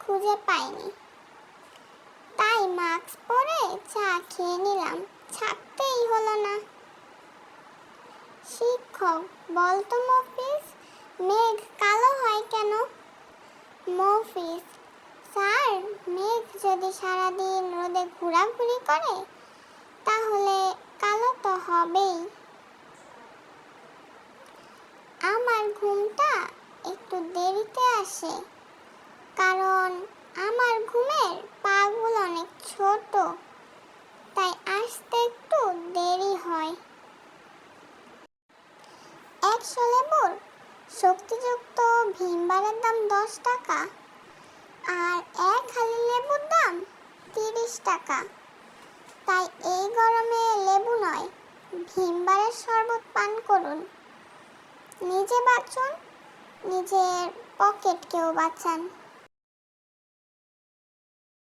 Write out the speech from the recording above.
খুঁজে পাইনি। তাই মাস্ক পরে চা খেয়ে নিলাম। ছাড়তেই হলো না। শিক্ষক, বলতো মফিস মেঘ কালো হয় কেন? মফিস স্যার, মেঘ যদি সারাদিন রোদে ঘোরাঘুরি করে, তাহলে কালো তো হবেই। আমার ঘুমটা একটু দেরিতে একশো লেবুর শক্তিযুক্ত ভীমবারের দাম দশ টাকা আর এক হালি লেবুর দাম তিরিশ টাকা। তাই এই গরমে লেবু নয় ভীমবারের শরবত পান করুন। নিজে বাঁচুন, নিজের পকেটকেও বাঁচান।